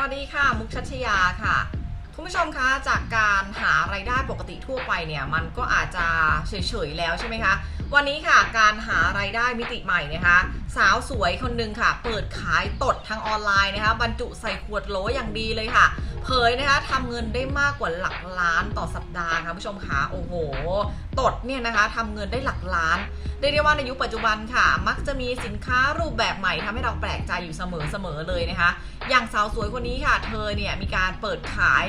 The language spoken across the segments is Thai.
วัสดีค่ะ มุกชัชยาค่ะ คุณผู้ชมคะ จากการหาไรายได้ปกติทั่วไปเนี่ย มันก็อาจจะเฉยๆแล้วใช่ไหมคะ วันนี้ค่ะ การหาไรายได้มิติใหม่นะคะ สาวสวยคนหนึ่งค่ะ เปิดขายตดทางออนไลน์นะคะ บรรจุใส่ขวดโหลอย่างดีเลยค่ะ เผยนะคะทำเงินได้มากกว่าหลักล้านต่อสัปดาห์ค่ะผู้ชมคะโอ้โห ตดเนี่ยนะคะทำเงินได้หลักล้านเรียกได้ว่าในยุคปัจจุบันค่ะ มักจะมีสินค้ารูปแบบใหม่ทำให้เราแปลกใจอยู่เสมอๆเลยนะคะ อย่างสาวสวยคนนี้ค่ะ เธอเนี่ยมีการเปิดขาย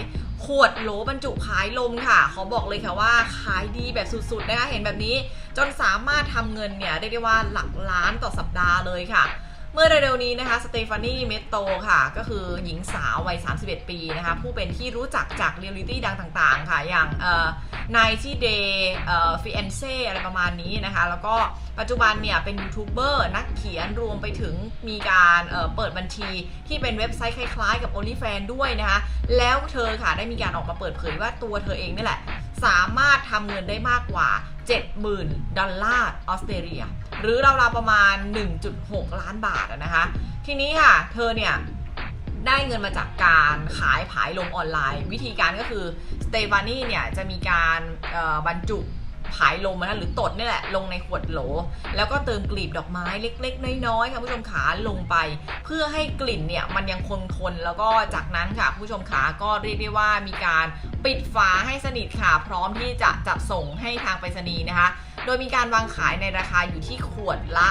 ขวดโหลบรรจุขายลมค่ะเขาบอกเลยค่ะว่าขายดีแบบสุดๆนะคะเห็นแบบนี้ จนสามารถทำเงินเนี่ยเรียกได้ว่าหลักล้านต่อสัปดาห์เลยค่ะ เมื่อเร็วๆนี้นะคะสเตฟานีเมตโตค่ะ ก็คือหญิงสาววัย 31 ปีนะคะ ผู้เป็นที่รู้จักจากเรียลลิตี้ดังต่างๆ ค่ะ อย่างเอ่อนายที่เดย์เอ่อฟิเอนเซ่อะไรประมาณนี้นะคะ แล้วก็ปัจจุบันเนี่ย เป็นยูทูบเบอร์นักเขียนรวมไปถึงมีการเอ่อเปิดบัญชีที่เป็นเว็บไซต์คล้ายๆ กับ OnlyFans ด้วยนะคะ แล้วเธอค่ะได้มีการออกมาเปิดเผยว่าตัวเธอเองนี่แหละ สามารถทำเงินได้มากกว่า 70,000 ดอลลาร์ออสเตรเลีย หรือราวๆประมาณ 1.6 ล้านบาทนะคะ ทีนี้ค่ะ เธอเนี่ยได้เงินมาจากการขายผายลมออนไลน์ วิธีการก็คือสเตฟานี่เนี่ยจะมีการบรรจุ ผายลมนะหรือตดนี่แหละลงในขวดโหล แล้วก็เติมกลีบดอกไม้เล็ก ๆ น้อยๆค่ะผู้ชมขาลงไป เพื่อให้กลิ่นเนี่ยมันยังคงทนแล้วก็จากนั้นค่ะผู้ชมขาก็เรียกได้ว่ามีการปิดฝาให้สนิทค่ะ พร้อมที่จะจับส่งให้ทางไปรษณีย์นะคะ โดยมีการวางขายในราคาอยู่ที่ขวดละ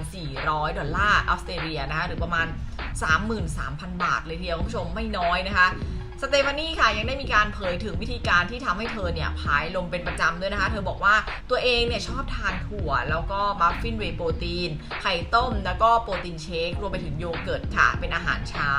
1,400 ดอลลาร์ออสเตรเลียนะคะหรือประมาณ 33,000 บาทเลยทีเดียวคุณผู้ชมไม่น้อยนะคะ สเตฟานีค่ะยังได้มีการเผยถึงวิธีการที่ทำให้เธอเนี่ยพายลมเป็นประจำด้วยนะคะ เธอบอกว่าตัวเองเนี่ยชอบทานถั่ว แล้วก็มัฟฟินเวโปรตีน ไข่ต้ม แล้วก็โปรตีนเชค รวมไปถึงโยเกิร์ตค่ะ เป็นอาหารเช้า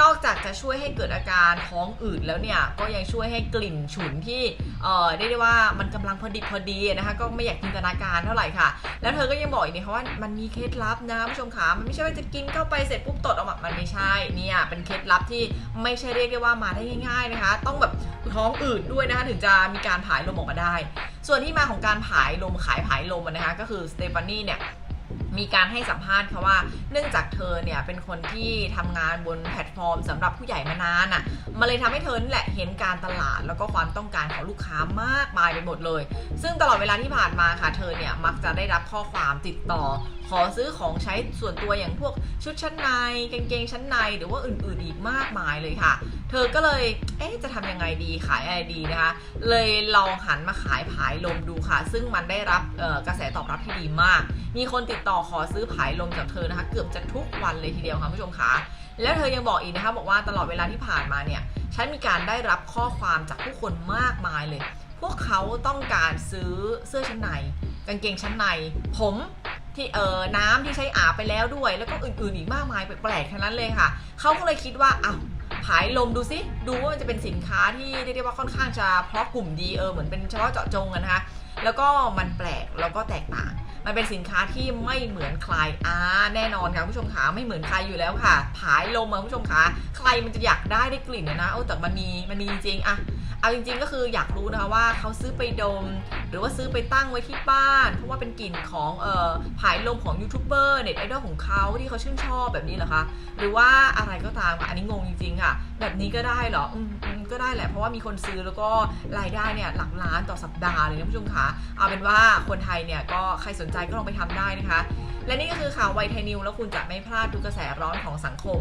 นอกจากจะช่วยให้เกิดอาการท้องอืดแล้วเนี่ย ก็ยังช่วยให้กลิ่นฉุนที่เอ่อได้ได้ว่ามันกำลังพอดีพอดีนะคะ ก็ไม่อยากจินตนาการเท่าไหร่ค่ะ แล้วเธอก็ยังบอกอีกนะคะว่ามันมีเคล็ดลับนะผู้ชมขามันไม่ใช่ว่าจะกินเข้าไปเสร็จปุ๊บตดออกมา มันไม่ใช่ เนี่ยเป็นเคล็ดลับที่ไม่ใช่เรียกได้ว่ามาได้ง่าย ๆนะคะ ต้องแบบท้องอืดด้วยนะคะถึงจะมีการผายลมออกมาได้ ส่วนที่มาของการผายลมขายผายลมนะคะก็คือสเตฟานีเนี่ยมีการให้สัมภาษณ์ค่ะว่า เนื่องจากเธอเนี่ยเป็นคนที่ทำงานบนแพลตฟอร์มสำหรับผู้ใหญ่มานานอะ่ะ มันเลยทำให้เธอนี่แหละเห็นการตลาดแล้วก็ความต้องการของลูกค้ามากมายไปหมดเลย ซึ่งตลอดเวลาที่ผ่านมาค่ะเธอเนี่ยมักจะได้รับข้อความติดต่อขอซื้อของใช้ส่วนตัวอย่างพวกชุดชั้นในกางเกงชั้นในหรือว่าอื่นๆอีกมากมายเลยค่ะ เธอก็เลยเอ๊ะจะทำยังไงดีขายอะไรดีนะคะ เลยลองหันมาขายผายลมดูค่ะ ซึ่งมันได้รับกระแสตอบรับที่ดีมาก มีคนติดต่อขอซื้อผายลมจากเธอนะคะ เกือบจะทุกวันเลยทีเดียวค่ะผู้ชมคะแล้วเธอยังบอกอีกนะคะบอกว่าตลอดเวลาที่ผ่านมาเนี่ยฉันมีการได้รับข้อความจากผู้คนมากมายเลย พวกเขาต้องการซื้อเสื้อชั้นในกางเกงชั้นใน ผม ที่เอ่อน้ำที่ใช้อาบไปแล้วด้วย แล้วก็อื่นๆอีกมากมายแปลกๆทั้งนั้นเลยค่ะเขาก็เลยคิดว่าอ้าวผายลมดูซิดูว่ามันจะเป็นสินค้าที่เรียกได้ว่าค่อนข้างจะเพาะกลุ่มดีเออเหมือนเป็นเฉพาะเจาะจงนะคะแล้วก็มันแปลกแล้วก็แตกต่าง มันเป็นสินค้าที่ไม่เหมือนใครอ่าแน่นอนค่ะผู้ชมขาไม่เหมือนใครอยู่แล้วค่ะ ผายลมอะคุณผู้ชมขาใครมันจะอยากได้ได้กลิ่นนะเออแต่มันมีมันมีจริงอะเอาจริงๆก็คืออยากรู้นะคะว่าเขาซื้อไปดม หรือว่าซื้อไปตั้งไว้ที่บ้าน เพราะว่าเป็นกลิ่นของเอ่อผายลมของยูทูบเบอร์เน็ตไอดอลของเขาที่เขาชื่นชอบแบบนี้เหรอคะหรือว่าอะไรก็ตามค่ะอันนี้งงจริงๆค่ะ แบบนี้ก็ได้เหรออืมอืม ก็ได้แหละ เพราะว่ามีคนซื้อแล้วก็รายได้เนี่ยหลักล้านต่อสัปดาห์เลยนะผู้ชมคะเอาเป็นว่าคนไทยเนี่ยก็ใครสนใจก็ลองไปทำได้นะคะ และนี่ก็คือข่าวไวไทยนิวแล้วคุณจะไม่พลาดทุกกระแสร้อนของสังคม